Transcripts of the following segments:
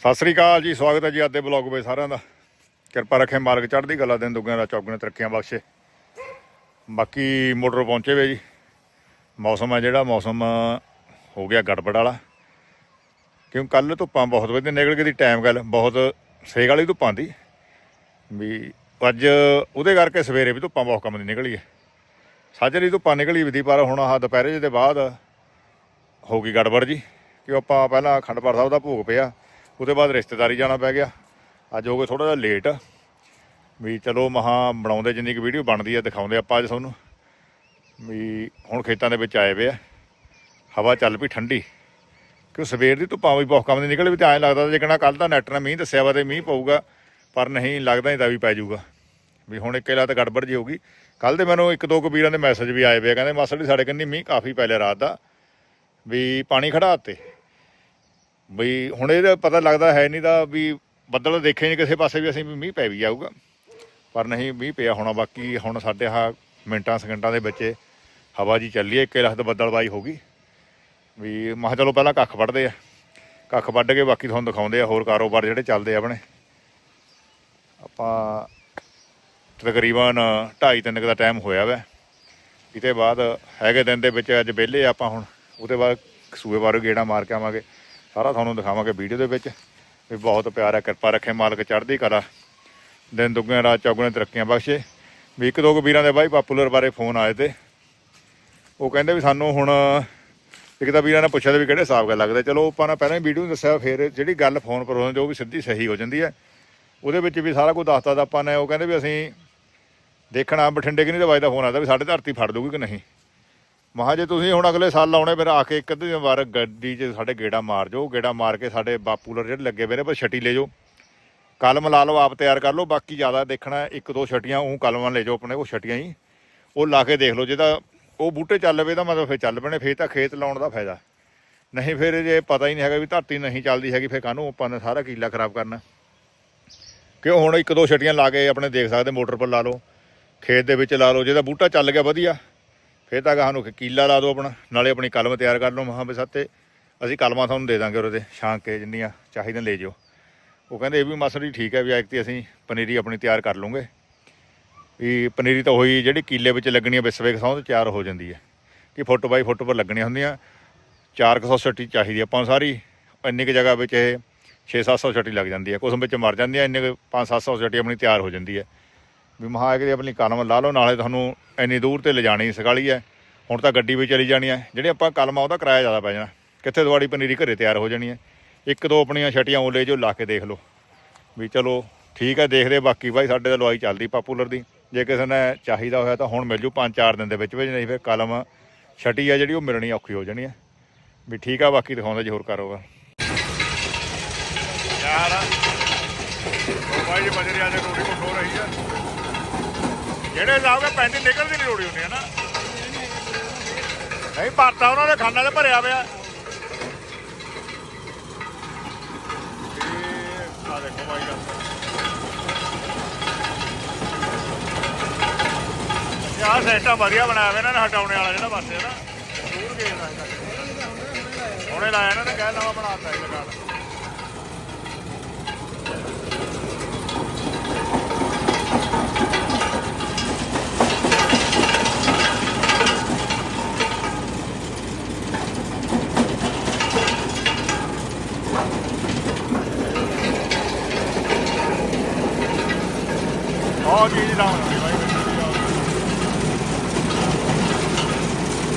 ਸਤਿ ਸ੍ਰੀ ਅਕਾਲ ਜੀ, ਸਵਾਗਤ ਹੈ ਜੀ ਅੱਜ ਦੇ ਬਲੌਗ ਵਿੱਚ ਸਾਰਿਆਂ ਦਾ। ਕਿਰਪਾ ਰੱਖੇ ਮਾਲਕ ਚੜ੍ਹਦੀ ਗੱਲਾਂ ਦਿਨ ਦੁੱਗਿਆਂ ਦਾ, ਚੌਗਣੇ ਤਰੱਕੀਆਂ ਬਖਸ਼ੇ। ਬਾਕੀ ਮੋਟਰ ਪਹੁੰਚੇ ਵੇ ਜੀ। ਮੌਸਮ ਹੈ ਜਿਹੜਾ, ਮੌਸਮ ਹੋ ਗਿਆ ਗੜਬੜ ਵਾਲਾ। ਕਿਉਂ ਕੱਲ ਧੁੱਪਾਂ ਬਹੁਤ ਵਧੀਆ ਨਿਕਲ ਗਈ ਦੀ ਟਾਈਮ ਗੱਲ, ਬਹੁਤ ਸੇਕ ਵਾਲੀ ਧੁੱਪਾਂ ਦੀ। ਵੀ ਅੱਜ ਉਹਦੇ ਕਰਕੇ ਸਵੇਰੇ ਵੀ ਧੁੱਪਾਂ ਬਹੁਤ ਕੰਮ ਦੀ ਨਿਕਲੀ ਹੈ। ਸਾਜਰੀ ਧੁੱਪਾਂ ਨਿਕਲੀ ਵੀ ਦੀ, ਪਰ ਹੁਣ ਆਹ ਦੁਪਹਿਰੇ ਜਿਹੇ ਦੇ ਬਾਅਦ ਹੋ ਗਈ ਗੜਬੜ ਜੀ। ਕਿ ਆਪਾਂ ਪਹਿਲਾਂ ਅਖੰਡ ਸਾਹਿਬ ਦਾ ਭੋਗ ਪਿਆ। ਉਹਦੇ ਬਾਅਦ ਰਿਸ਼ਤੇਦਾਰੀ ਜਾਣਾ ਪੈ ਗਿਆ। ਅੱਜ ਹੋ ਗਏ ਥੋੜਾ ਜਿਹਾ ਲੇਟ ਵੀ ਚਲੋ ਮਹਾ ਬਣਾਉਂਦੇ ਜਿੰਨੀ ਕੁ ਵੀਡੀਓ ਬਣਦੀ ਆ ਦਿਖਾਉਂਦੇ ਆਪਾਂ ਅੱਜ ਤੁਹਾਨੂੰ। ਵੀ ਹੁਣ ਖੇਤਾਂ ਦੇ ਵਿੱਚ ਆਏ ਵੇ ਆ। ਹਵਾ ਚੱਲ ਪਈ ਠੰਡੀ। ਕਿ ਸਵੇਰ ਦੀ ਧੁੱਪਾਂ ਵੀ ਬਹੁਤ ਕੰਮ ਦੀ ਨਿਕਲ ਵੀ ਤੇ ਐਂ ਲੱਗਦਾ ਜੇ ਕਿਹੜਾ ਕੱਲ ਤਾਂ ਨੈਟ ਨੇ ਮੀਂਹ ਦੱਸਿਆ ਵਾ ਤੇ ਮੀਂਹ ਪਊਗਾ ਪਰ ਨਹੀਂ ਲੱਗਦਾ ਹੀ ਤਾਂ ਵੀ ਪੈ ਜਾਊਗਾ। ਵੀ ਹੁਣ ਇੱਕੇ ਲਾ ਤਾਂ ਗੜਬੜ ਜੀ ਹੋਊਗੀ ਕੱਲ ਦੇ ਮੈਨੂੰ ਇੱਕ ਦੋ ਕਬੀਰਾਂ ਦੇ ਮੈਸੇਜ ਵੀ ਆਏ ਵੇ ਆ, ਕਹਿੰਦੇ ਮਾਸੜ ਜੀ ਸਾਡੇ ਕੰਨੀ ਮੀਂਹ ਕਾਫੀ ਪੈ ਲਿਆ ਰਾਤ ਦਾ। ਵੀ ਪਾਣੀ ਖੜਾ ਤੇ ਬਈ ਹੁਣ ਇਹਦਾ ਪਤਾ ਲੱਗਦਾ ਹੈ ਨਹੀਂ ਤਾਂ ਵੀ ਬੱਦਲ ਦੇਖੇ ਨਹੀਂ ਕਿਸੇ ਪਾਸੇ ਵੀ ਅਸੀਂ ਵੀ ਮੀਂਹ ਪੈ ਵੀ ਜਾਊਗਾ। ਪਰ ਨਹੀਂ, ਮੀਂਹ ਪਿਆ ਹੋਣਾ, ਬਾਕੀ ਹੁਣ ਸਾਡੇ ਆਹ ਮਿੰਟਾਂ, ਸਕਿੰਟਾਂ ਦੇ ਵਿੱਚ ਹਵਾ ਜੀ ਚੱਲੀ ਹੈ, ਇੱਕੇ ਲੱਖ ਬੱਦਲਬਾਈ ਹੋ ਗਈ। ਵੀ ਮੈਂ ਚਲੋ ਪਹਿਲਾਂ ਕੱਖ ਵੱਢਦੇ ਆ, ਕੱਖ ਵੱਢ ਕੇ ਬਾਕੀ ਤੁਹਾਨੂੰ ਦਿਖਾਉਂਦੇ ਆ, ਹੋਰ ਕਾਰੋਬਾਰ ਜਿਹੜੇ ਚੱਲਦੇ ਆ ਆਪਣੇ। ਆਪਾਂ ਤਕਰੀਬਨ 2:30 ਤਿੰਨ ਕੁ ਦਾ ਟਾਈਮ ਹੋਇਆ ਵੈ। ਇਹਦੇ ਬਾਅਦ ਹੈਗੇ ਦਿਨ ਦੇ ਵਿੱਚ ਅੱਜ ਵਿਹਲੇ ਆ ਆਪਾਂ ਹੁਣ, ਉਹਦੇ ਬਾਅਦ ਸੂਏ ਬਾਰੇ ਗੇੜਾ ਮਾਰ ਕੇ ਆਵਾਂਗੇ। ਸਾਰਾ ਤੁਹਾਨੂੰ ਦਿਖਾਵਾਂਗੇ ਵੀਡੀਓ ਦੇ ਵਿੱਚ। ਵੀ ਬਹੁਤ ਪਿਆਰ ਹੈ ਕਿਰਪਾ ਰੱਖੇ ਮਾਲਕ ਚੜ੍ਹਦੀ ਕਲਾ। ਦਿਨ ਦੁੱਗਣੇ, ਰਾਤ ਚੌਗੁਣੇ ਤਰੱਕੀਆਂ ਬਖਸ਼ੇ। ਵੀ ਇੱਕ ਦੋ ਕੁ ਵੀਰਾਂ ਦੇ ਬਾਈ ਪਾਪੂਲਰ ਬਾਰੇ ਫੋਨ ਆਏ ਤੇ। ਉਹ ਕਹਿੰਦੇ ਵੀ ਸਾਨੂੰ ਹੁਣ ਇੱਕ ਤਾਂ ਵੀਰਾਂ ਨੇ ਪੁੱਛਿਆ ਵੀ ਕਿਹੜੇ ਹਿਸਾਬ ਗੱਲ ਲੱਗਦਾ। ਚਲੋ ਆਪਾਂ ਨੇ ਪਹਿਲਾਂ ਹੀ ਵੀਡੀਓ ਦੱਸਿਆ, ਫਿਰ ਜਿਹੜੀ ਗੱਲ ਫੋਨ ਪਰ ਹੁੰਦੀ ਉਹ ਵੀ ਸਿੱਧੀ ਸਹੀ ਹੋ ਜਾਂਦੀ ਹੈ। ਉਹਦੇ ਵਿੱਚ ਵੀ ਸਾਰਾ ਕੁਝ ਦੱਸਤਾ ਤਾਂ ਆਪਾਂ ਨੇ। ਉਹ ਕਹਿੰਦੇ ਵੀ ਅਸੀਂ ਦੇਖਣਾ ਬਠਿੰਡੇ ਕਿ ਨਹੀਂ ਦਾ ਬਾਈ ਦਾ ਫੋਨ ਆਦਾ ਵੀ ਸਾਡੇ ਧਰਤੀ ਫੜ ਦੂਗੀ ਕਿ ਨਹੀਂ। ਮਹਾ ਜੇ ਤੁਸੀਂ ਹੁਣ ਅਗਲੇ ਸਾਲ ਲਾਉਣੇ, ਫਿਰ ਆ ਕੇ ਇੱਕ ਅੱਧੀ ਵਾਰ ਗੱਡੀ 'ਚ ਸਾਡੇ ਗੇੜਾ ਮਾਰ ਜਾਓ, ਗੇੜਾ ਮਾਰ ਕੇ ਸਾਡੇ ਬਾਪੂਲਰ ਜਿਹੜੇ ਲੱਗੇ ਵੇ ਨੇ ਪਰ ਛਟੀ ਲੈ ਜਾਓ। ਕਲਮ ਲਾ ਲਓ, ਆਪ ਤਿਆਰ ਕਰ ਲਓ, ਬਾਕੀ ਜ਼ਿਆਦਾ ਦੇਖਣਾ ਇੱਕ ਦੋ ਛਟੀਆਂ ਉਹ ਕਲਮਾਂ ਲੈ ਜਾਓ ਆਪਣੇ, ਉਹ ਛਟੀਆਂ ਹੀ। ਉਹ ਲਾ ਕੇ ਦੇਖ ਲਓ, ਜੇ ਤਾਂ ਉਹ ਬੂਟੇ ਚੱਲ ਪਏ, ਤਾਂ ਮਤਲਬ ਫਿਰ ਚੱਲ ਪੈਣੇ, ਫਿਰ ਤਾਂ ਖੇਤ ਲਾਉਣ ਦਾ ਫਾਇਦਾ। ਨਹੀਂ ਫਿਰ ਜੇ ਪਤਾ ਹੀ ਨਹੀਂ ਹੈਗਾ ਵੀ ਧਰਤੀ ਨਹੀਂ ਚੱਲਦੀ ਹੈਗੀ, ਫਿਰ ਕਾਹਨੂੰ ਆਪਾਂ ਨੇ ਸਾਰਾ ਕੀਲਾ ਖਰਾਬ ਕਰਨਾ। ਕਿਉਂ ਹੁਣ ਇੱਕ ਦੋ ਛਟੀਆਂ ਲਾ ਕੇ ਆਪਣੇ ਦੇਖ ਸਕਦੇ, ਮੋਟਰ ਪਰ ਲਾ ਲਓ, ਖੇਤ ਦੇ ਵਿੱਚ ਲਾ ਲਓ, ਜੇ ਤਾਂ ਬੂਟਾ ਚੱਲ ਗਿਆ, ਵਧੀਆ। ਫਿਰ ਤਾਂ ਗਾਹ ਨੂੰ ਕੀਲਾ ਲਾ ਦਿਓ ਆਪਣਾ, ਨਾਲੇ ਆਪਣੀ ਕਲਮ ਤਿਆਰ ਕਰ ਲਓ ਮਹਾਂ ਬਸਤੇ ਅਸੀਂ ਕਲਮਾਂ ਤੁਹਾਨੂੰ ਦੇ ਦਾਂਗੇ ਉਹਦੇ ਛਾਂਕ ਕੇ ਜਿੰਨੀਆਂ ਚਾਹੀਦੀਆਂ ਲੈ ਜਿਓ। ਉਹ ਕਹਿੰਦੇ ਇਹ ਵੀ ਮਸਲ ਹੀ ਠੀਕ ਹੈ ਵੀ ਐਕਤੀ ਅਸੀਂ ਪਨੀਰੀ ਆਪਣੀ ਤਿਆਰ ਕਰ ਲਵਾਂਗੇ ਵੀ ਪਨੀਰੀ ਤਾਂ ਹੋਈ ਜਿਹੜੀ ਕੀਲੇ ਵਿੱਚ ਲੱਗਣੀ ਹੈ ਬਿਸਵੇ ਕਸਾਂ ਤੇ ਤਿਆਰ ਹੋ ਜਾਂਦੀ ਹੈ। ਕਿ ਫੁੱਟ ਬਾਈ ਫੁੱਟ ਪਰ ਲੱਗਣੀਆਂ ਹੁੰਦੀਆਂ। 400 ਛੱਟੀ ਚਾਹੀਦੀ ਆਪਾਂ ਨੂੰ ਸਾਰੀ। ਇੰਨੀ ਕੁ ਜਗ੍ਹਾ ਵਿੱਚ ਇਹ 6-700 ਛੱਟੀ ਲੱਗ ਜਾਂਦੀ ਹੈ ਕੁਛ ਵਿੱਚ ਮਰ ਜਾਂਦੀ ਹੈ ਇੰਨੇ 5-700 ਛੱਟੀ ਆਪਣੀ ਤਿਆਰ ਹੋ ਜਾਂਦੀ ਹੈ। ਵੀ ਮਹਾ ਕਿ ਆਪਣੀ ਕਲਮ ਲਾ ਲਓ, ਨਾਲੇ ਤੁਹਾਨੂੰ ਇੰਨੀ ਦੂਰ ਤੇ ਲਿਜਾਣੀ ਸਗਾਲੀ ਹੈ। ਹੁਣ ਤਾਂ ਗੱਡੀ ਵੀ ਚਲੀ ਜਾਣੀ ਹੈ। ਜਿਹੜੇ ਆਪਾਂ ਕਲਮ ਆ ਉਹਦਾ ਕਿਰਾਇਆ ਜ਼ਿਆਦਾ ਪੈ ਜਾਣਾ। ਕਿੱਥੇ ਦਵਾੜੀ ਪਨੀਰੀ ਘਰੇ ਤਿਆਰ ਹੋ ਜਾਣੀ ਹੈ। ਇੱਕ ਦੋ ਆਪਣੀਆਂ ਛਟੀਆਂ ਓਲੇ ਲੈ ਜੋ ਲਾ ਕੇ ਦੇਖ ਲਓ। ਵੀ ਚਲੋ ਠੀਕ ਹੈ, ਦੇਖਦੇ ਬਾਕੀ ਭਾਈ ਸਾਡੇ ਤਾਂ ਲਵਾਈ ਚੱਲਦੀ ਪਾਪੂਲਰ ਦੀ। ਜੇ ਕਿਸੇ ਨੇ ਚਾਹੀਦਾ ਹੋਇਆ ਤਾਂ ਹੁਣ ਮਿਲ ਜੂ 5-4 ਦਿਨ ਦੇ ਵਿੱਚ ਵਿੱਚ ਨਹੀਂ ਫਿਰ ਕਲਮ ਛਟੀ ਆ ਜਿਹੜੀ, ਉਹ ਮਿਲਣੀ ਔਖੀ ਹੋ ਜਾਣੀ ਹੈ। ਵੀ ਠੀਕ ਆ, ਬਾਕੀ ਦਿਖਾਉਂਦਾ ਜੀ ਹੋਰ ਕਾਰੋਬਾਰ ਯਾਰ, ਉਹ ਭਾਈ ਜੀ ਬਜਰੀ ਆ ਜੇ ਰੋੜੀ ਕੋ ਹੋ ਰਹੀ ਹੈ। ਜਿਹੜੇ ਲਾਓਗੇ ਪੈਂਦੀ ਨਿਕਲਦੀ ਨਹੀਂ ਰੋੜੀ ਹੁੰਦੀ ਹੈ ਨਾ? ਨਹੀਂ ਭਰਤਾ ਉਹਨਾਂ ਦੇ ਖਾਨਾ ਤੇ ਭਰਿਆ ਪਿਆ। ਇਹ ਆ ਦੇਖੋ ਭਾਈ ਗੱਲ। ਯਾਰ ਸਿਸਟਮ ਵਧੀਆ ਬਣਾਇਆ ਇਹਨਾਂ ਨੇ ਹਟਾਉਣੇ ਵਾਲਾ ਜਿਹੜਾ ਪਾਸੇ ਹੈ ਨਾ। ਦੂਰ ਗੇਮ ਦਾ ਹੁਣੇ ਲਾਇਆ ਇਹਨਾਂ ਨੇ ਕਹਿ ਨਵਾਂ ਬਣਾਤਾ ਇਹ ਲਗਾੜ ਬਹੁਤ ਚੀਜ਼ ਲਾਉਣ ਵਾਲੀ ਬਾਈ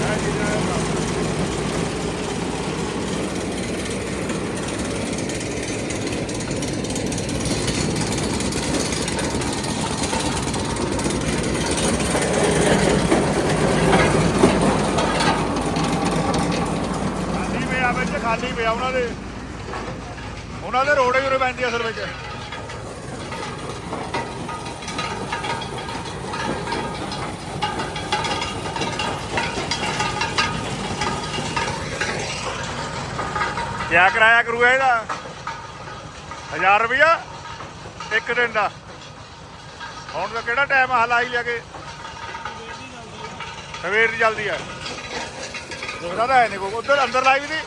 ਇਹ ਚੀਜ਼ਾਂ ਇਹ ਲਾਉਣ। ਖਾਲੀ ਪਿਆ ਵਿੱਚ ਖਾਲੀ ਪਿਆ ਉਹਨਾਂ ਦੇ ਉਹਨਾਂ ਦੇ ਰੋੜੇ ਹੀ ਉਰੇ ਪੈਂਦੀ ਅਸਲ ਵਿੱਚ ਕਿਆ ਕਰਾਇਆ ਕਰੂਗਾ ਇਹਦਾ? 1000 ਰੁਪਇਆ ਇੱਕ ਦਿਨ ਦਾ। ਹੁਣ ਤਾਂ ਕਿਹੜਾ ਟਾਈਮ ਆ ਲਾਈ ਲਿਆ ਕੇ? ਸਵੇਰ ਦੀ ਜਲਦੀ ਆ। ਦੇਖਦਾ ਤਾਂ ਹੈ ਨਹੀਂ ਕੋਈ। ਉਧਰ ਅੰਦਰ ਲਾਈ ਵੀ ਦੀ?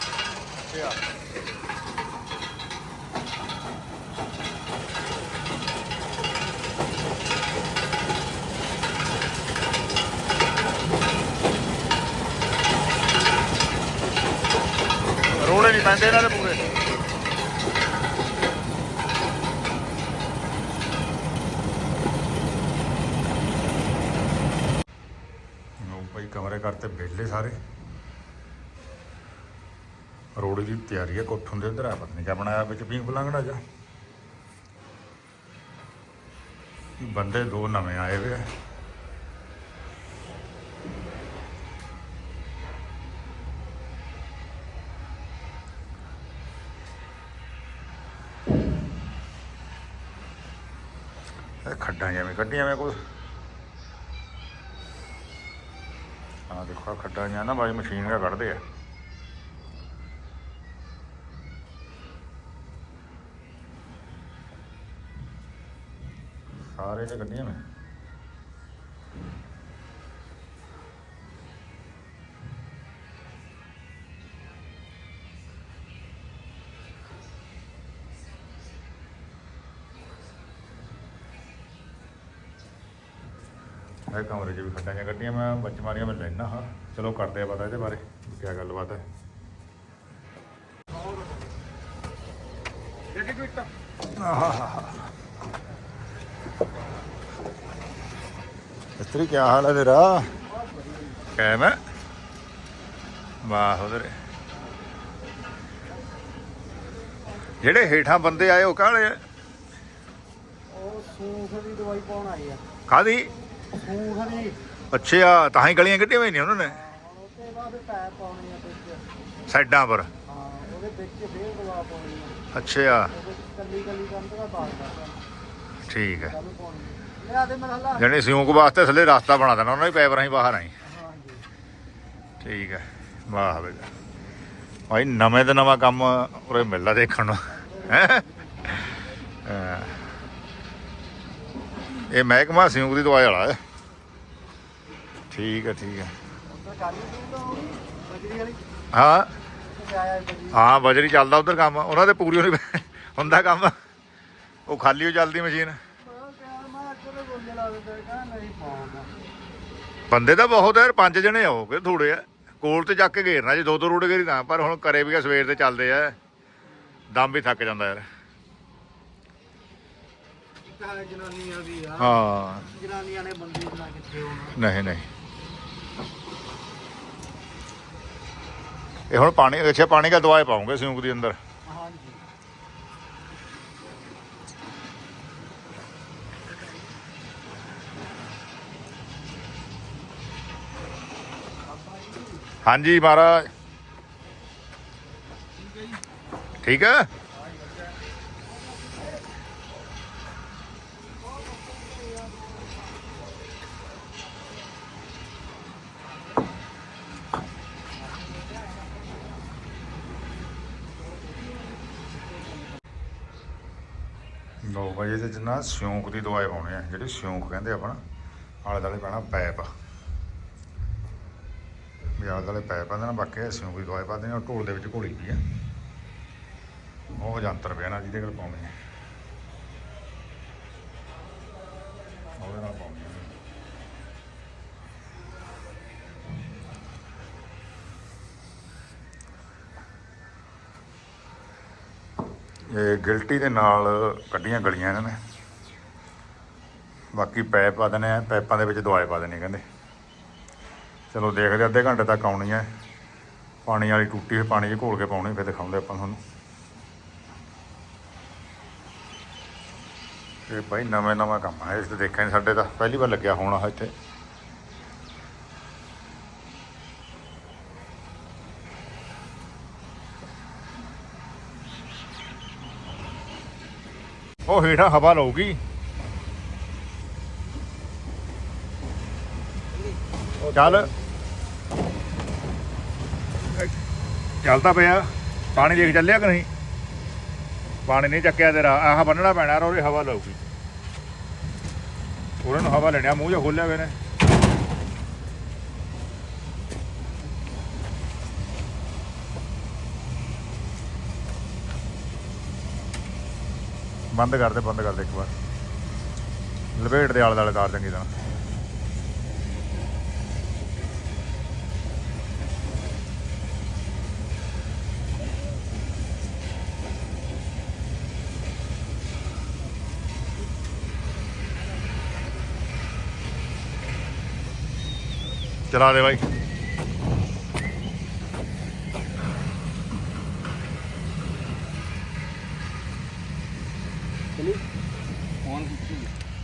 ਪੈਂਦੇ ਇਹਨਾਂ ਦੇ ਪੂਰੇ। ਉਹ ਭਾਈ, ਕਮਰੇ ਕਰਤੇ ਵਿਹਲੇ ਸਾਰੇ। ਰੋਡ ਦੀ ਤਿਆਰੀ ਹੈ ਕੋਠੋਂ ਦੇ ਉਧਰ ਆ, ਪਤਾ ਨਹੀਂ ਕਿਆ ਬਣਾਇਆ, ਵਿੱਚ ਪੀਂਗ ਬਲੰਗੜਾ ਜਾ ਬੰਦੇ ਦੋ ਨਵੇਂ ਆਏ ਵੇ ਆ ਇਹ ਖੱਡਾਂ ਜਿਵੇਂ ਕੱਢੀਆਂ ਮੈਂ ਕੋਈ ਆ ਦੇਖੋ ਖੱਡਾਂ ਜਾਂ ਨਾ, ਬਾਈ ਮਸ਼ੀਨ ਦਾ ਕੱਢਦੇ ਆ। ਸਾਰੇ ਤੇ ਕੱਢੀਆਂ ਮੈਂ। ਇਹ ਕਮਰੇ 'ਚ ਵੀ ਖੱਡਾਂ ਜਾਂ ਕੱਢੀਆਂ ਮੈਂ ਬੱਚ ਮਾਰੀਆਂ ਮੈਂ ਲੈਣਾ ਹਾਂ। ਚਲੋ ਕਰਦੇ ਆ ਪਤਾ ਇਹਦੇ ਬਾਰੇ ਕੀ ਗੱਲਬਾਤ ਹੈ। ਇਸਤਰੀ ਕੀ ਹਾਲ ਹੈ ਤੇਰਾ? ਕਾਇਮ ਹੈ? ਵਾਹ ਉਧਰ। ਜਿਹੜੇ ਹੇਠਾਂ ਬੰਦੇ ਆਏ ਉਹ ਕਾਹਲੇ ਆ? ਉਹ ਸੂਖ ਦੀ ਦਵਾਈ ਪਾਉਣ ਆਏ ਆ। ਕਾਦੀ ਸੂਖ ਦੀ ਅੱਛਾ ਤਾਂ ਹੀ ਗਲੀਆਂ ਕੱਢੀਆਂ ਹੋਈਆਂ ਨੇ ਉਹਨਾਂ ਨੇ। ਉਹਦੇ ਬਾਅਦ ਪੈਪ ਪਾਉਣੇ ਆ ਵਿੱਚ ਸਾਈਡਾਂ ਪਰ। ਹਾਂ ਉਹਦੇ ਵਿੱਚ ਫੇਰ ਦਵਾ ਪਾਉਣੀ ਆ ਅੱਛਾ। ਉਹਦੇ ਕੱਲੀ ਕੱਲੀ ਕੰਧ ਦਾ ਬਾਗ ਕਰਦਾ ਠੀਕ ਹੈ। ਚਾਲੂ ਪਾਉਣੀ ਆ। ਲਿਆ ਦੇ ਮਰਹਲਾ ਜਣੇ ਸਿਉਂਕ ਵਾਸਤੇ ਥੱਲੇ ਰਸਤਾ ਬਣਾ ਦੇਣਾ, ਉਹਨਾਂ ਨੇ ਪੈਪ ਰਾਹੀਂ ਬਾਹਰ ਆਈ ਹਾਂਜੀ ਠੀਕ ਹੈ। ਵਾਹ ਬੇਟਾ ਭਾਈ, ਨਵੇਂ ਤੋਂ ਨਵਾਂ ਕੰਮ ਉਰੇ ਮਿਲਦਾ ਦੇਖਣ ਨੂੰ। ਹੈ। ਇਹ ਮਹਿਕਮਾ ਸਿਉਂਕ ਦੀ ਦਵਾਈ ਵਾਲਾ ਹੈ। ਠੀਕ ਹੈ ਠੀਕ ਹੈ। ਹਾਂ। ਹਾਂ, ਬਜਰੀ ਚੱਲਦਾ ਉਧਰ ਕੰਮ। ਉਹਨਾਂ ਦੇ ਪੂਰੀ ਹੋਣੀ ਹੁੰਦਾ ਕੰਮ। ਉਹ ਖਾਲੀ ਹੋ ਚੱਲਦੀ ਮਸ਼ੀਨ। ਬੰਦੇ ਤਾਂ ਬਹੁਤ ਯਾਰ, ਪੰਜ ਜਣੇ ਹੋ ਆਓਗੇ ਥੋੜੇ ਆ। ਕੋਲ ਤੇ ਚੱਕ ਕੇ ਘੇਰਨਾ, ਜੇ ਦੋ ਦੋ ਰੋਡ ਘੇਰੀ ਤਾਂ, ਪਰ ਹੁਣ ਕਰੇ ਵੀ ਆ, ਸਵੇਰ ਦੇ ਚੱਲਦੇ ਆ। ਦਮ ਵੀ ਥੱਕ ਜਾਂਦਾ ਯਾਰ। ਚਾਹੇ ਜਨਾਨੀਆਂ ਵੀ ਆ ਹਾਂ। ਜਨਾਨੀਆਂ ਨੇ ਬੰਦੀ ਬਣਾ ਕਿੱਥੇ ਹੋਣਾ ਨਹੀਂ ਨਹੀਂ। ਇਹ ਹੁਣ ਪਾਣੀ ਅੱਛਾ ਪਾਣੀ ਦਾ ਦਵਾਈ ਪਾਉਂਗੇ ਸਿਉਂਕ ਦੇ ਅੰਦਰ। ਹਾਂਜੀ। ਹਾਂਜੀ ਮਹਾਰਾਜ। ਠੀਕ ਹੈ ਨਾ ਸਿਉਂਕ ਦੀ ਦਵਾਈ ਪਾਉਣੀ ਆ, ਜਿਹੜੀ ਸਿਉਂਕ ਕਹਿੰਦੇ ਆਪਣਾ ਆਲੇ ਦੁਆਲੇ ਪੈਣਾ ਪੈਪ। ਵੀ ਆਲੇ ਦੁਆਲੇ ਪੈਪ ਆ ਨਾ, ਬਾਕੀ ਸਿਉਂਕ ਦੀ ਦਵਾਈ ਪਾ ਦੇਣੀ ਉਹ ਢੋਲ ਦੇ ਵਿੱਚ ਘੋਲੀ ਪਈ ਆ। ਉਹ ਜੰਤਰ ਪਿਆ ਨਾ, ਜਿਹਦੇ ਕੋਲ ਪਾਉਣੀ ਆ। ਉਹਦੇ ਨਾਲ ਪਾਉਣੀ ਹੈ ਗਿਲਟੀ ਦੇ ਨਾਲ ਕੱਢੀਆਂ ਗਲੀਆਂ ਇਹਨਾਂ ਨੇ। ਬਾਕੀ ਪੈਪ ਪਾ ਦੇਣੇ ਆ, ਪੈਪਾਂ ਦੇ ਵਿੱਚ ਦਵਾਈ ਪਾ ਦੇਣੀ ਕਹਿੰਦੇ। ਚਲੋ ਦੇਖਦੇ ਅੱਧੇ ਘੰਟੇ ਤੱਕ ਆਉਣੀ ਹੈ ਪਾਣੀ ਵਾਲੀ ਟੂਟੀ ਪਾਣੀ 'ਚ ਘੋਲ ਕੇ ਪਾਉਣੀ, ਫਿਰ ਦਿਖਾਉਂਦੇ ਆਪਾਂ ਤੁਹਾਨੂੰ। ਇਹ ਭਾਈ ਨਵੇਂ ਨਵਾਂ ਕੰਮ ਆ, ਇਸ ਤੇ ਦੇਖਿਆ ਨਹੀਂ ਸਾਡੇ ਤਾਂ, ਪਹਿਲੀ ਵਾਰ ਲੱਗਿਆ ਹੋਣਾ ਇੱਥੇ। ਉਹ ਹੇਠਾਂ ਹਵਾ ਲਊਗੀ। ਚੱਲ। ਚੱਲਦਾ ਪਿਆ। ਪਾਣੀ ਦੇਖ ਚੱਲਿਆ ਕਿ ਨਹੀਂ? ਪਾਣੀ ਨਹੀਂ ਚੱਕਿਆ ਤੇਰਾ। ਆਹ ਬੰਨਣਾ ਪੈਣਾ ਔਰ ਉਹਦੀ ਹਵਾ ਲਊਗੀ। ਉਹਨਾਂ ਨੂੰ ਹਵਾ ਲੈਣਿਆ, ਮੂੰਹ ਜਿਹਾ ਖੋਲਿਆ ਹੋਇਆ ਨੇ ਬੰਦ ਕਰ ਦੇ, ਬੰਦ ਕਰ ਦੇ ਇੱਕ ਵਾਰ। ਲਪੇਟ ਦੇ ਆਲੇ ਦੁਆਲੇ ਕਰ ਚੰਗੀ ਤਰ੍ਹਾਂ। ਚਲਾ ਦੇ ਬਾਈ ਚਲੀ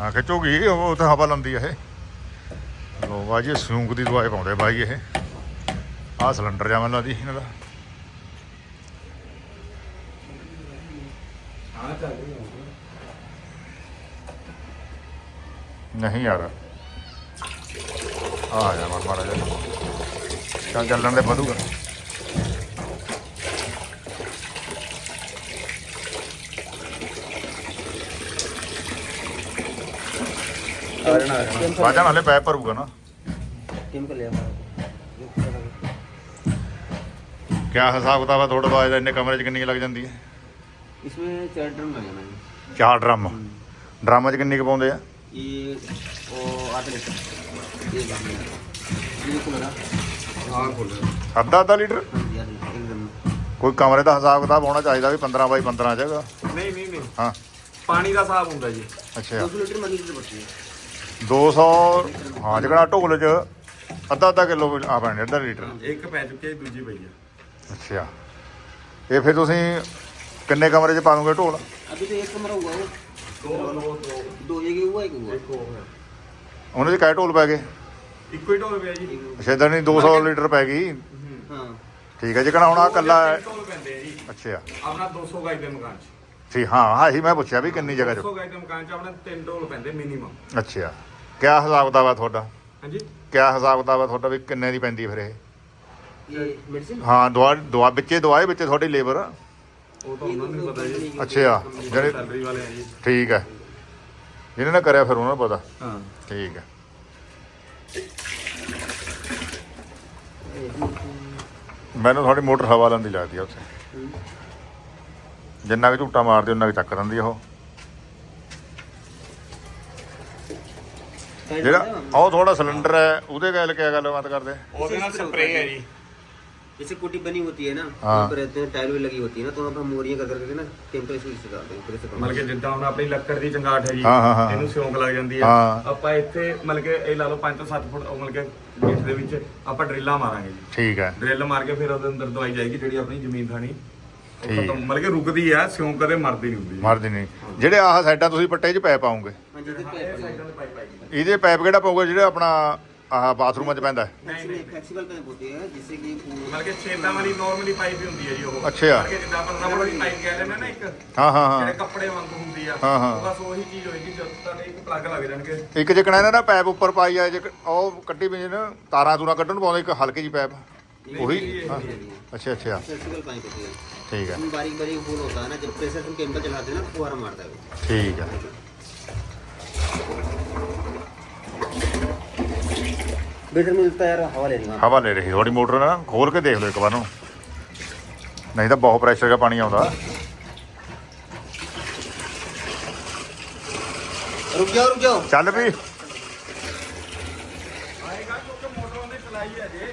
ਹਾਂ, ਖਿੱਚੋਗੀ, ਉਹ ਤਾਂ ਹਵਾ ਲੰਦੀ ਇਹ। ਲੋ ਬਾਜੀ ਸੂੰਕ ਦੀ ਦਵਾਈ ਪਾਉਂਦੇ ਬਾਈ ਇਹ। ਆਹ ਸਿਲੰਡਰ ਜਾ ਮੈਨੂੰ ਲੱਗਦੀ ਇਹਨਾਂ ਦਾ। ਨਹੀਂ ਯਾਰ। ਆ ਜਾ ਮਰ ਮਾਰਾ ਜਾ ਚੱਲ ਚੱਲਣ ਦੇ ਵਧੂਗਾ ਆ ਜਾਣਾ ਆ ਜਾਣਾ ਵਾਜਾ ਨਾਲੇ ਪੈ ਭਰੂਗਾ ਨਾ केमिकल है ਕਿਆ ਹਿਸਾਬ ਕਿਤਾਬ ਆ ਤੁਹਾਡੇ ਬਾਜ ਦਾ ਇੰਨੇ ਕਮਰੇ 'ਚ ਕਿੰਨੀ ਕੁ ਲੱਗ ਜਾਂਦੀ ਹੈ इसमें चार ड्रम लगना है ਚਾਰ ਡਰਮ ਡਰਮਾਂ 'ਚ ਕਿੰਨੀ ਕੁ ਪਾਉਂਦੇ ਆ ये वो आठ लीटर ਅੱਧਾ ਅੱਧਾ ਲੀਟਰ? ਕੋਈ ਕਮਰੇ ਦਾ ਹਿਸਾਬ ਕਿਤਾਬ ਹੋਣਾ ਚਾਹੀਦਾ ਵੀ 15 ਬਾਈ 15 ਜਗ੍ਹਾ? ਨਹੀਂ ਨਹੀਂ ਨਹੀਂ। ਹਾਂ। ਪਾਣੀ ਦਾ ਹਿਸਾਬ ਹੁੰਦਾ ਜੀ। ਅੱਛਾ। 200 ਲੀਟਰ ਮਨੀ ਦੇ ਬੱਚੇ 200 ਹਾਂ ਜਿਹੜਾ ਢੋਲ ਚ ਅੱਧਾ ਅੱਧਾ ਕਿਲੋ ਆ ਪੈਣੇ ਲੀਟਰ। ਇੱਕ ਪੈ ਚੁੱਕੀ ਦੂਜੀ ਪਈ ਆ ਅੱਛਾ। ਇਹ ਫਿਰ ਤੁਸੀਂ ਕਿੰਨੇ ਕਮਰੇ ਚ ਪਾਉਂਗੇ ਢੋਲ? ਅਭੀ ਤੇ ਇੱਕ ਕਮਰਾ ਹੋਊਗਾ ਉਹ। ਦੋ ਦੋ ਦੋ। ਇਹ ਹੋਊਗਾ ਇੱਕ ਹੋਊਗਾ। ਉਹਨਾਂ 'ਚ ਕਾਇ ਪੈ ਗਏ? ਇੱਕੋ ਹੀ ਢੋਲ ਪਿਆ ਜੀ। ਅੱਛਾ ਇਦਾਂ ਨਹੀਂ 200 ਲੀਟਰ ਪੈ ਗਈ? ਹਾਂ। ਠੀਕ ਹੈ ਜਿਕਣਾ ਹੁਣ ਆ ਕੱਲਾ ਢੋਲ ਅੱਛਾ। ਆਪਣਾ 200 ਗਾਇ ਦੇ ਮਕਾਨ 'ਚ। ਠੀਕ ਹਾਂ ਹਾਂ ਹੀ ਮੈਂ ਪੁੱਛਿਆ ਵੀ ਕਿੰਨੀ ਜਗ੍ਹਾ 'ਚ 200 ਗਾਇ ਦੇ ਮਕਾਨ 'ਚ ਆਪਣੇ ਤਿੰਨ ਢੋਲ ਪੈਂਦੇ ਮਿਨੀਮਮ ਅੱਛਾ। ਕਿਆ ਹਿਸਾਬ ਦਾ ਵਾ ਤੁਹਾਡਾ? ਹਾਂਜੀ? ਕਿਆ ਹਿਸਾਬ ਕਿਤਾਬ ਆ ਤੁਹਾਡਾ ਵੀ ਕਿੰਨੇ ਦੀ ਪੈਂਦੀ ਫਿਰ ਇਹ? ਮੈਡੀਸਿਨ ਹਾਂ ਦਵਾ ਦਵਾ ਵਿੱਚੇ ਦਵਾਏ ਵਿੱਚੇ ਤੁਹਾਡੀ ਲੇਬਰ? ਉਹ ਤਾਂ ਉਹਨਾਂ ਨੂੰ ਪਤਾ ਜੀ। ਅੱਛਾ। ਜਿਹੜੇ ਸੈਲਰੀ ਵਾਲੇ ਆ ਜੀ। ਠੀਕ ਹੈ। ਜਿਹਨੇ ਨਾ ਕਰਿਆ ਫਿਰ ਉਹਨਾਂ ਨੂੰ ਪਤਾ। ਹਾਂ। ਠੀਕ ਹੈ ਮੈਨੂੰ ਤੁਹਾਡੀ ਮੋਟਰ ਹਵਾ ਲੈਂਦੀ ਲੱਗਦੀ ਆ ਉੱਥੇ। ਜਿੰਨਾ ਕਿ ਝੂਟਾ ਮਾਰਦੇ ਉਹਨਾਂ ਕਿ ਚੱਕ ਦਿੰਦੀ ਉਹ। ਜਿਹੜਾ ਉਹ ਥੋੜਾ ਸਿਲੰਡਰ ਹੈ, ਉਹਦੇ ਗੱਲ ਕਿਆ ਗੱਲਬਾਤ ਕਰਦੇ? ਉਹਦੇ ਨਾਲ ਸਪਰੇਅ ਹੈ ਜੀ। जैसे कुटी बनी होती है ना हाँ। वहाँ पर रहते हैं टाइल भी लगी होती है ना तो वहाँ पर मोरियाँ कर करके ना टेम्परेचर से डालते हैं प्रेशर ਮਤਲਬ ਕਿ ਜਿੱਦਾਂ ਹੁਣ ਆਪਣੀ ਲੱਕੜ ਦੀ ਚੰਗਾਠ ਹੈ ਜੀ ਹਾਂ, ਹਾਂ, ਹਾਂ। ਇਹਨੂੰ ਸਿਉਂਕ ਲੱਗ ਜਾਂਦੀ ਹੈ ਹਾਂ। ਆਪਾਂ ਇੱਥੇ ਮਤਲਬ ਕਿ ਇਹ ਲਾ ਲਓ 5 ਤੋਂ 7 ਫੁੱਟ ਉਹ ਮਤਲਬ ਕਿ ਗੇਟ ਦੇ ਵਿੱਚ ਆਪਾਂ ਡਰਿੱਲਾਂ ਮਾਰਾਂਗੇ ਜੀ ਠੀਕ ਹੈ ਡਰਿੱਲ ਮਾਰ ਕੇ ਫਿਰ ਉਹਦੇ ਅੰਦਰ ਦਵਾਈ ਜਾਏਗੀ ਜਿਹੜੀ ਆਪਣੀ ਜ਼ਮੀਨ ਥਾਣੀ ਉਹ ਠੀਕ। ਖਤਮ ਮਤਲਬ ਕਿ ਰੁਕਦੀ ਆ ਸਿਉਂਕ ਕਦੇ ਮਰਦੀ ਨਹੀਂ ਹੁੰਦੀ ਮਰਦੀ ਨਹੀਂ ਜਿਹੜੇ ਆਹ ਸਾਈਡਾਂ ਤੁਸੀਂ ਪੱਟੇ 'ਚ ਪੈ ਪਾਉਂਗੇ हाँ जी तो ਇਹ ਸਾਈਡਾਂ ਤੇ ਪਾਈਪ ਆਏਗੀ ਇਹਦੇ ਪਾਈਪ ਕਿਹੜਾ ਪਊਗਾ ਜਿਹੜਾ ਆਪਣਾ ਆਹ ਬਾਥਰੂਮਾਂ 'ਚ ਪੈਂਦਾ ਹੈ? फ्लेक्सिबल पाइप होती है जिससे कि वो- ਮਤਲਬ ਕਿ ਛੇਦਾਂ ਵਾਲੀ ਨਾਰਮਲੀ ਪਾਈਪ ਹੀ ਹੁੰਦੀ ਹੈ ਜੀ ਉਹ ਅੱਛਾ। ਮਤਲਬ ਕਿ ਜਿੱਦਾਂ ਆਪਾਂ ਰਬੜ ਵਾਲੀ ਪਾਈਪ ਕਹਿ ਲੈਂਦੇ ਨਾ ਇੱਕ ਹਾਂ ਹਾਂ ਹਾਂ ਜਿਹੜੇ ਕੱਪੜੇ ਵਾਂਗ ਹੁੰਦੀ ਆ ਹਾਂ, ਹਾਂ। ਉਹ ਬਸ ਉਹੀ ਚੀਜ਼ ਹੋਏਗੀ ਜਦ ਤੱਕ ਇੱਕ ਪਲੱਗ ਲੱਗ ਜਾਣਗੇ ਇੱਕ ਜਿਕਣਾ ਇਹਨਾਂ ਨਾ ਪਾਈਪ ਉੱਪਰ ਪਾਈ ਆ ਜਿਕ ਉਹ ਕੱਟੀ ਵੀ ਨਾ ਤਾਰਾਂ ਤੂਰਾਂ ਕੱਢਣ ਨੂੰ ਪਾਉਂਦੇ ਇੱਕ ਹਲਕੀ ਜੀ ਪਾਈਪ ਉਹੀ ਹਾਂ। ਅੱਛਾ ਅੱਛਾ फ्लेक्सिबल पाइप होती है ਠੀਕ ਹੈ इसमें बारीक बारीक होल होता है ना जब प्रेशर तुम केमिकल चलाते हैं ना फुहारा मारता है वो ਠੀਕ ਹੈ बेटर मिलता है यार हवा लेने का ਹਵਾ ਲੈ ਰਹੀ ਥੋੜੀ ਮੋਟਰ ਨਾ ਖੋਲ ਕੇ ਦੇਖ ਲਓ ਇੱਕ ਵਾਰ ਨੂੰ ਨਹੀਂ ਤਾਂ ਬਹੁਤ ਪ੍ਰੈਸ਼ਰ ਦਾ ਪਾਣੀ ਆਉਂਦਾ रुक जाओ रुक जाओ ਚੱਲ ਵੀ ਆਏਗਾ ਕਿਉਂਕਿ ਮੋਟਰਾਂ ਦੀ ਚਲਾਈ ਹੈ ਜੇ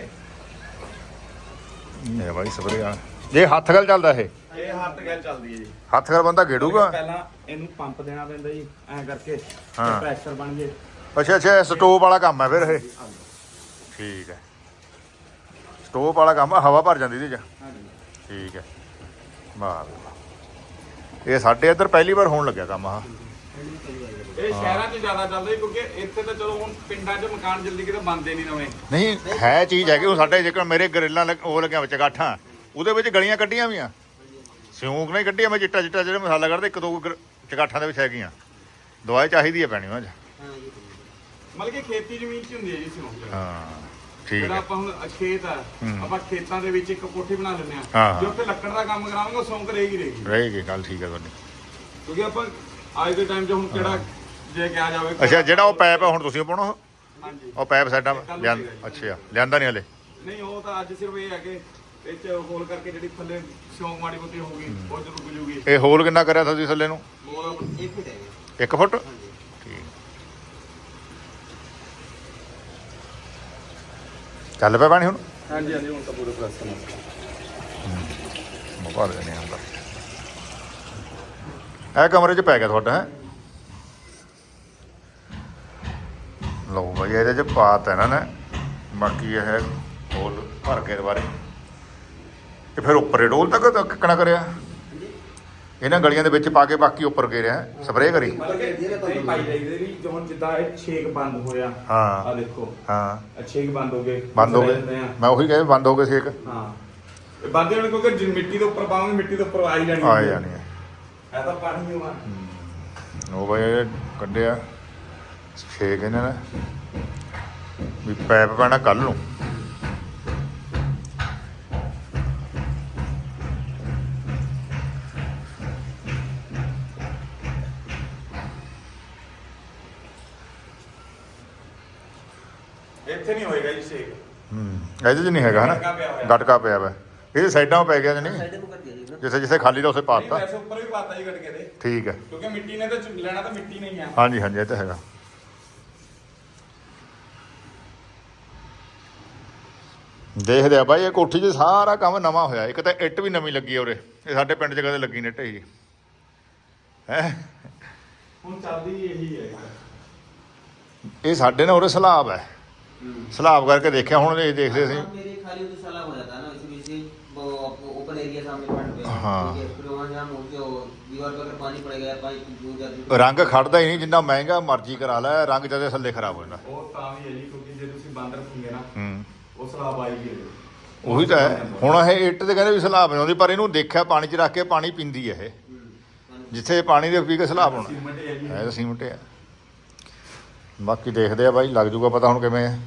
ਇਹ ਬਾਈ ਸਪਰੇ ਆ ਜੇ ਹੱਥ ਗਲ ਚੱਲਦਾ ਇਹ ਇਹ ਹੱਥ ਗੱਲ ਚੱਲਦੀ ਹੈ ਜੀ ਹੱਥ ਗਲ ਬੰਦਾ ਗੇੜੂਗਾ ਪਹਿਲਾਂ ਇਹਨੂੰ ਪੰਪ ਦੇਣਾ ਪੈਂਦਾ ਜੀ ਐਂ ਕਰਕੇ ਹਾਂ। ਪ੍ਰੈਸ਼ਰ ਬਣ ਜੇ ਅੱਛਾ ਅੱਛਾ ਸਟੋਵ ਵਾਲਾ ਕੰਮ ਹੈ ਫਿਰ ਇਹ ਠੀਕ ਹੈ। ਸਟੋਪ ਵਾਲਾ ਕੰਮ ਹਵਾ ਭਰ ਜਾਂਦੀ ਸੀ ਚ। ਹਾਂਜੀ। ਠੀਕ ਹੈ। ਵਾਹ ਇਹ ਸਾਡੇ ਇੱਧਰ ਪਹਿਲੀ ਵਾਰ ਹੋਣ ਲੱਗਿਆ ਕੰਮ ਆ। ਇਹ ਸ਼ਹਿਰਾਂ 'ਚ ਜ਼ਿਆਦਾ ਚੱਲਦਾ ਜੀ ਕਿਉਂਕਿ ਇੱਥੇ ਤਾਂ ਚਲੋ ਹੁਣ ਪਿੰਡਾਂ 'ਚ ਮਕਾਨ ਜਲਦੀ ਕਿਤੇ ਬਣਦੇ ਨਹੀਂ ਨਵੇਂ। ਨਹੀਂ ਹੈ ਚੀਜ਼ ਹੈਗੀ ਉਹ ਸਾਡੇ ਜੇਕਰ ਮੇਰੇ ਗਰੇਲਾਂ ਲੱਗ- ਉਹ ਲੱਗਿਆ ਵਿੱਚ ਗਾਠਾਂ ਉਹਦੇ ਵਿੱਚ ਗਲੀਆਂ ਕੱਢੀਆਂ ਵੀ ਆ ਸਿਉਂਕ ਨਹੀਂ ਕੱਢੀਆਂ ਮੈਂ ਚਿੱਟਾ ਚਿੱਟਾ ਜਿਹੜੇ ਮਸਾਲਾ ਕੱਢਦੇ ਇੱਕ ਦੋ ਗਰ- ਚਗਾਠਾਂ ਦੇ ਵਿੱਚ ਹੈਗੀਆਂ। ਦਵਾਈ ਚਾਹੀਦੀ ਹੈ ਪੈਣੀ ਉਹ 'ਚ। ਮਤਲਬ ਕਿ ਖੇਤੀ ਜ਼ਮੀਨ 'ਚ ਹੁੰਦੀ ਹੈ ਜੀ ਸਿਰੋਂ ਹਾਂ। ਠੀਕ ਜਿਹੜਾ ਆਪਾਂ ਹੁਣ ਖੇਤ ਆ ਆਪਾਂ ਖੇਤਾਂ ਦੇ ਵਿੱਚ ਇੱਕ ਕੋਠੀ ਬਣਾ ਲੈਂਦੇ ਆ। ਜੇ ਉੱਥੇ ਲੱਕੜ ਦਾ ਕੰਮ ਕਰਾਵਾਂਗੇ ਸੌਂਕ ਰਹੇਗੀ ਰਹੇਗੀ। ਰਹੇਗੀ ਗੱਲ ਠੀਕ ਹੈ ਤੁਹਾਡੀ। ਕਿਉਂਕਿ ਆਪਾਂ ਅੱਜ ਦੇ ਟਾਈਮ 'ਚ ਹੁਣ ਕਿਹੜਾ ਜੇ ਕਿਹਾ ਜਾਵੇ ਅੱਛਾ ਜਿਹੜਾ ਉਹ ਪੈਪ ਹੁਣ ਤੁਸੀਂ ਪਾਉਣਾ ਉਹ? ਹਾਂਜੀ। ਉਹ ਪੈਪ ਸਾਡਾ ਲਿਆਂ ਅੱਛਾ ਲਿਆਂਦਾ ਨਹੀਂ ਹਲੇ? ਨਹੀਂ ਉਹ ਤਾਂ ਅੱਜ ਸਿਰਫ ਇਹ ਹੈ ਕਿ ਇਹ ਹੋਲ ਕਰਕੇ ਜਿਹੜੀ ਥੱਲੇ ਸ਼ੌਂਕ ਮਾੜੀ ਬੁੱਤੀ ਹੋਊਗੀ ਉਹ ਚ ਰੁਕ ਇਹ ਹੋਲ ਕਿੰਨਾ ਕਰਿਆ ਤੁਸੀਂ ਥੱਲੇ ਨੂੰ? ਮੋਰ ਇੱਕ ਫੁੱਟ। ਇੱਕ ਫੁੱਟ? ਚੱਲ ਪਿਆ ਪਾਣੀ ਹੁਣ? ਹਾਂਜੀ ਹਾਂਜੀ ਹੁਣ ਤਾਂ ਪੂਰੇ ਪ੍ਰੈਸ ਨਾਲ ਮੁਕਾ ਦੇਣੇ ਅੰਦਰ। ਇਹ ਕਮਰੇ 'ਚ ਪੈ ਗਿਆ ਤੁਹਾਡਾ ਹੈ? ਲਓ ਬਈ ਇਹਦੇ 'ਚ ਪਾਤ ਹੈ ਇਹਨਾਂ ਨੇ। ਬਾਕੀ ਇਹ ਹੋਲ ਭਰ ਕੇ ਦੁਬਾਰੇ ਤੇ ਫਿਰ ਉੱਪਰ ਡੋਲ ਤੱਕ ਕਿੱਕਣਾ ਕਰਿਆ? ਇਹਨਾਂ ਗਲੀਆਂ ਦੇ ਵਿੱਚ ਪਾ ਕੇ ਬਾਕੀ ਉੱਪਰ ਗੇਰਿਆ ਸਪਰੇਅ ਕਰੀ। ਮਤਲਬ ਕਿ ਨਹੀਂ ਪਾਈ ਜਾਈਦੇ ਵੀ ਜਦੋਂ ਜਿੱਦਾਂ ਇਹ ਛੇਕ ਬੰਦ ਹੋਇਆ। ਹਾਂ। ਆ ਦੇਖੋ। ਹਾਂ। ਆ ਛੇਕ ਬੰਦ ਹੋ ਗਏ। ਬੰਦ ਹੋ ਰਹਿ ਗਏ ਜਾਂਦੇ ਆ। ਮੈਂ ਉਹੀ ਕਹੇ ਬੰਦ ਹੋ ਗਏ ਸੇਕ ਹਾਂ। ਇਹ ਬੰਦ ਹੋਣ ਕਿਉਂਕਿ ਜੇ ਮਿੱਟੀ ਦੇ ਉੱਪਰ ਪਾਵਾਂਗੇ ਮਿੱਟੀ ਦੇ ਉੱਪਰ ਆਈ ਜਾਣੀ ਆ ਜਾਣੀ ਹੈ। ਇਹ ਤਾਂ ਪਾਣੀ ਹੋਣਾ। ਉਹ ਬਈ ਕੱਢਿਆ ਛੇਕ ਇਹਨਾਂ ਨੇ। ਵੀ ਪੈਪ ਪੈਣਾ ਕੱਲ ਨੂੰ। ਇਹਦੇ 'ਚ ਨਹੀਂ ਹੈਗਾ ਹਨਾ। ਗਟਕਾ ਪਿਆ ਵਾ। ਇਹਦੇ ਸਾਈਡਾਂ 'ਤੇ ਪੈ ਗਿਆ ਜਣੀ ਸਾਈਡ ਨੂੰ ਕਰ ਦਿਆ ਜੀ ਨਾ ਜਿੱਥੇ ਜਿੱਥੇ ਖਾਲੀ ਦਾ ਉਸੇ ਪਾਤਾ ਵੈਸੇ ਉੱਪਰ ਵੀ ਪਾਤਾ ਜੀ ਗਟਕੇ ਦੇ। ਠੀਕ ਹੈ। ਕਿਉਂਕਿ ਮਿੱਟੀ ਨੇ ਤਾਂ ਚ- ਲੈਣਾ ਤਾਂ ਮਿੱਟੀ ਨਹੀਂ ਆ। ਹਾਂਜੀ ਹਾਂਜੀ ਇਹ ਤਾਂ ਹੈਗਾ। ਦੇਖਦੇ ਆ ਬਾਈ ਇਹ ਕੋਠੀ 'ਚ ਸਾਰਾ ਕੰਮ ਨਵਾਂ ਹੋਇਆ। ਇੱਕ ਤਾਂ ਇੱਟ ਵੀ ਨਵੀਂ ਲੱਗੀ ਆ ਉਰੇ। ਇਹ ਸਾਡੇ ਪਿੰਡ 'ਚ ਕਦੇ ਲੱਗੀ ਨਹੀਂ ਢਈ ਹੈ? ਹੁਣ ਚੱਲਦੀ ਇਹੀ ਹੈ। ਇਹ ਸਾਡੇ ਨਾਲ ਉਰੇ ਸਲਾਬ ਹੈ। ਸਲਾਬ ਕਰਕੇ ਦੇਖਿਆ ਹੁਣ ਇਹ ਦੇਖਦੇ ਸੀ मेरे खाली उधर सलाह हो जाता है ना इसी वजह से वो ओपन एरिया सामने फ्रंट पे हाँ। ठीक है फिर वहाँ जहाँ मुड़ के वो दीवार पर अगर पानी पड़ेगा या पाइप डूब जाती है ਰੰਗ ਖੜਦਾ ਹੀ ਨਹੀਂ ਜਿੰਨਾ ਮਹਿੰਗਾ ਮਰਜ਼ੀ ਕਰਾ ਲੈ ਰੰਗ ਜਦੇ ਥੱਲੇ ਖਰਾਬ ਹੋ ਜਾਂਦਾ ਉਹ ਤਾਂ ਵੀ ਹੈ ਜੀ ਕਿਉਂਕਿ ਜੇ ਤੁਸੀਂ ਬੰਦ ਰੱਖੋਗੇ ਨਾ ਹੂੰ ਉਹ ਸਲਾਬ ਆਏਗੀ ਉਹੀ ਤਾਂ ਹੈ ਹੁਣ ਇਹ ਇੱਟ ਤੇ ਕਹਿੰਦੇ ਵੀ ਸਲਾਬ ਨਹੀਂ ਆਉਂਦੀ ਪਰ ਇਹਨੂੰ ਦੇਖਿਆ ਪਾਣੀ 'ਚ ਰੱਖ ਕੇ ਪਾਣੀ ਪੀਂਦੀ ਹੈ ਇਹ पानी- ਜਿੱਥੇ ਪਾਣੀ ਦੇ ਪੀ ਕੇ ਸਲਾਬ ਹੋਣਾ ਸੀਮੈਂਟ ਹੈ ਜੀ ਹੈ ਤਾਂ ਸੀਮਟ ਹੈ ਬਾਕੀ ਦੇਖਦੇ ਆ ਬਾਈ ਲੱਗ ਜੂਗਾ ਪਤਾ ਹੁਣ ਕਿਵੇਂ ਹੈ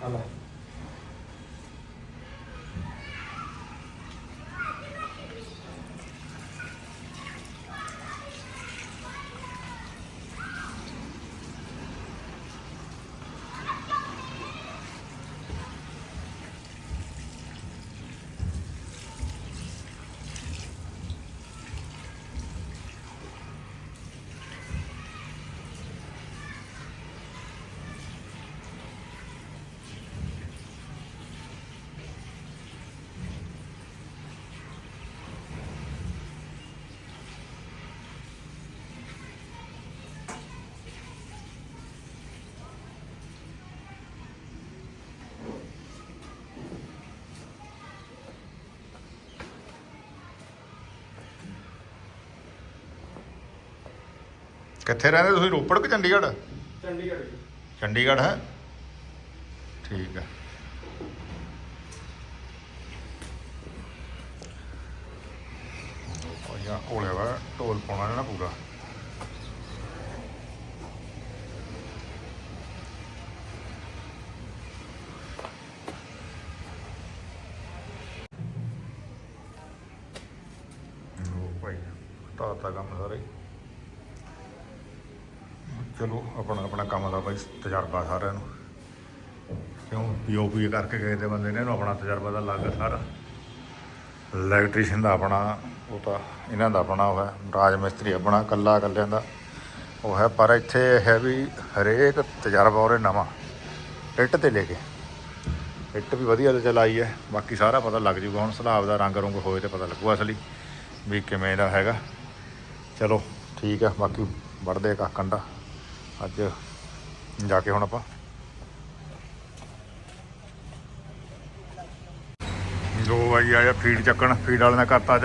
ਹਲਾ ਕਿੱਥੇ ਰਹਿੰਦੇ ਤੁਸੀਂ? ਰੋਪੜ ਕਿ ਚੰਡੀਗੜ੍ਹ? ਚੰਡੀਗੜ੍ਹ ਜੀ। ਚੰਡੀਗੜ੍ਹ ਹੈ? ਠੀਕ ਹੈ ਕੋਲੇ ਵਾ ਢੋਲ ਪਾਉਣਾ ਨਾ ਪੂਰਾ। ਲੋ ਭਾਈ ਤਾਤਾ ਕੰਮ ਸਾਰਾ ਹੀ ਚਲੋ, ਆਪਣਾ ਆਪਣਾ ਕੰਮ ਦਾ ਬਾਈ ਤਜਰਬਾ ਸਾਰਿਆਂ ਨੂੰ। ਕਿਉਂ? ਪੀਓਪੀ ਕਰਕੇ ਗਏ ਤੇ ਬੰਦੇ ਨੇ ਇਹਨੂੰ ਆਪਣਾ ਤਜਰਬਾ ਦਾ ਲੱਗ ਸਾਰਾ। ਇਲੈਕਟ੍ਰੀਸ਼ੀਅਨ ਦਾ ਆਪਣਾ, ਉਹ ਤਾਂ ਇਹਨਾਂ ਦਾ ਆਪਣਾ ਉਹ ਹੈ ਰਾਜ ਮਿਸਤਰੀ ਆਪਣਾ, ਕੱਲਾ ਕੱਲਿਆਂ ਦਾ। ਉਹ ਹੈ, ਪਰ ਇੱਥੇ ਇਹ ਹੈ ਵੀ ਹਰੇਕ ਤਜਰਬਾ ਉਹਰੇ ਨਵਾਂ। ਇੱਟ ਤੇ ਲੈ ਕੇ। ਇੱਟ ਵੀ ਵਧੀਆ ਤੇ ਚਲਾਈ ਹੈ। ਬਾਕੀ ਸਾਰਾ ਪਤਾ ਲੱਗ ਜੂਗਾ, ਹੁਣ ਸਲਾਬ ਦਾ ਰੰਗ ਰੁੰਗ ਹੋਏ ਤੇ ਪਤਾ ਲੱਗੂਗਾ ਅਸਲੀ, ਵੀ ਕਿਵੇਂ ਦਾ ਹੈਗਾ। ਚਲੋ, ਠੀਕ ਹੈ, ਬਾਕੀ ਵੜਦੇ ਕਾਕਣ ਦਾ ਅੱਜ ਜਾ ਕੇ ਹੁਣ ਆਪਾਂ। ਜੋ ਬਾਈ ਆਇਆ ਫੀਡ ਚੱਕਣ, ਫੀਡ ਵਾਲੇ ਨੇ ਕਰਤਾ ਅੱਜ।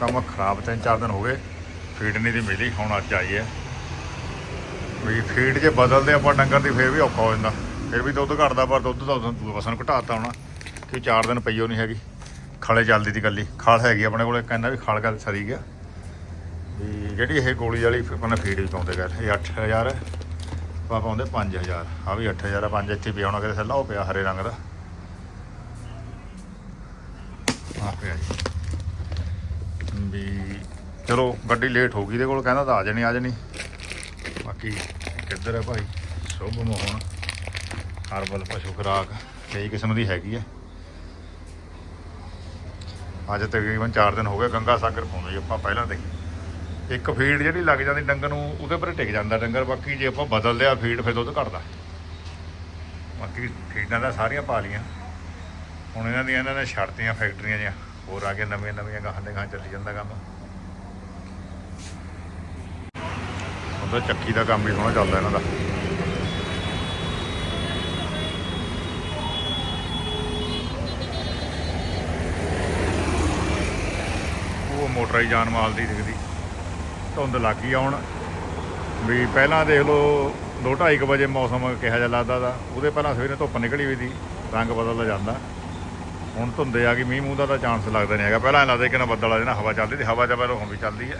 ਕੰਮ ਖਰਾਬ ਤਿੰਨ ਚਾਰ ਦਿਨ ਹੋ ਗਏ, ਫੀਡ ਨਹੀਂ ਦੀ ਮਿਲੀ, ਹੁਣ ਅੱਜ ਆਈ ਹੈ ਵੀ ਫੀਡ ਜੇ ਬਦਲਦੇ ਆਪਾਂ ਡੰਗਰ ਦੀ ਫੇਰ ਵੀ ਔਖਾ ਹੋ ਜਾਂਦਾ। ਫਿਰ ਵੀ ਦੁੱਧ ਘਟਦਾ, ਪਰ ਦੁੱਧ ਦਾ ਉਦੋਂ ਵਸਨ ਘਟਾਤਾ ਹੋਣਾ। ਕਿ ਚਾਰ ਦਿਨ ਪਈਓ ਨਹੀਂ ਹੈਗੀ। ਖਲੇ ਚੱਲਦੀ ਦੀ ਗੱਲੀ ਖਾਲ ਹੈਗੀ ਆਪਣੇ ਕੋਲੇ, ਕਹਿੰਦਾ ਵੀ ਖਾਲ ਗੱਲ ਸਰੀ ਗਿਆ ਵੀ ਜਿਹੜੀ ਇਹ ਗੋਲੀ ਵਾਲੀ ਆਪਣਾ ਫੀਡ ਵੀ ਪਾਉਂਦੇ ਗਏ। ਇਹ 8000 ਹੈ। ਆਪਾਂ ਪਾਉਂਦੇ 5000 ਆ ਵੀ 8000 ਆ, ਪੰਜ ਇੱਥੇ ਪਿਆ ਹੋਣਾ ਕਿਤੇ ਥੱਲਾ, ਉਹ ਪਿਆ ਹਰੇ ਰੰਗ ਦਾ। ਆ ਪਿਆ ਜੀ। ਵੀ ਚਲੋ, ਗੱਡੀ ਲੇਟ ਹੋ ਗਈ, ਇਹਦੇ ਕੋਲ ਕਹਿੰਦਾ ਤਾਂ ਆ ਜਾਣੀ ਆ ਜਾਣੀ। ਬਾਕੀ ਕਿੱਧਰ ਹੈ ਭਾਈ? ਸ਼ੁਭ ਮੋਹਨ, ਹਰਬਲ ਪਸ਼ੂ ਖੁਰਾਕ, ਕਈ ਕਿਸਮ ਦੀ ਹੈਗੀ ਹੈ ਅੱਜ ਤਕਰੀਬਨ 4 ਦਿਨ ਹੋ ਗਏ, ਗੰਗਾ ਸਾਗਰ ਪਾਉਂਦੇ ਜੀ ਆਪਾਂ ਪਹਿਲਾਂ ਤੇ। ਇੱਕ ਫੀਡ ਜਿਹੜੀ ਲੱਗ ਜਾਂਦੀ ਡੰਗਰ ਨੂੰ, ਉਹਦੇ ਪਰ ਟਿਕ ਜਾਂਦਾ ਡੰਗਰ। ਬਾਕੀ ਜੇ ਆਪਾਂ ਬਦਲਦੇ ਆ ਫੀਡ, ਫਿਰ ਦੁੱਧ ਘਟਦਾ। ਬਾਕੀ ਫੀਡਾਂ ਦਾ ਸਾਰੀਆਂ ਪਾ ਲੀਆਂ ਹੁਣ ਇਹਨਾਂ ਦੀਆਂ, ਇਹਨਾਂ ਨੇ ਛੱਡਤੀਆਂ ਫੈਕਟਰੀਆਂ ਜਿਹੀਆਂ। ਹੋਰ ਆ ਕੇ ਨਵੀਆਂ ਨਵੀਆਂ ਗਾਹਾਂ ਦੇ ਗਾਹਾਂ ਚੱਲੀ ਜਾਂਦਾ ਕੰਮ। ਉਹਦਾ ਚੱਕੀ ਦਾ ਕੰਮ ਵੀ ਸੋਹਣਾ ਚੱਲਦਾ ਇਹਨਾਂ ਦਾ। ਉਹ ਮੋਟਰ ਹੀ ਜਾਨ ਮਾਲ ਦੀ ਦਿਖਦੀ। ਧੁੰਦ ਲੱਗ ਗਈ ਆਉਣ। ਵੀ ਪਹਿਲਾਂ ਦੇਖ ਲਓ 2:30 ਵਜੇ ਮੌਸਮ ਕਿਹਾ ਜਿਹਾ ਲੱਗਦਾ ਦਾ ਉਹਦੇ ਪਹਿਲਾਂ ਸਵੇਰੇ ਧੁੱਪ ਨਿਕਲੀ ਵੀ ਦੀ ਰੰਗ ਬਦਲਦਾ ਜਾਂਦਾ। ਹੁਣ ਧੁੰਦੇ ਆ ਗਈ ਮੀਂਹ ਮੂੰਹ ਦਾ ਤਾਂ ਚਾਂਸ ਲੱਗਦਾ ਨਹੀਂ ਹੈਗਾ। ਪਹਿਲਾਂ ਐਂ ਲੱਗਦਾ ਕਿ ਨਾ ਬੱਦਲ ਆ ਜਾਣਾ, ਹਵਾ ਚੱਲਦੀ ਤੇ ਹਵਾ ਚੱਲ ਹੁਣ ਵੀ ਚੱਲਦੀ ਹੈ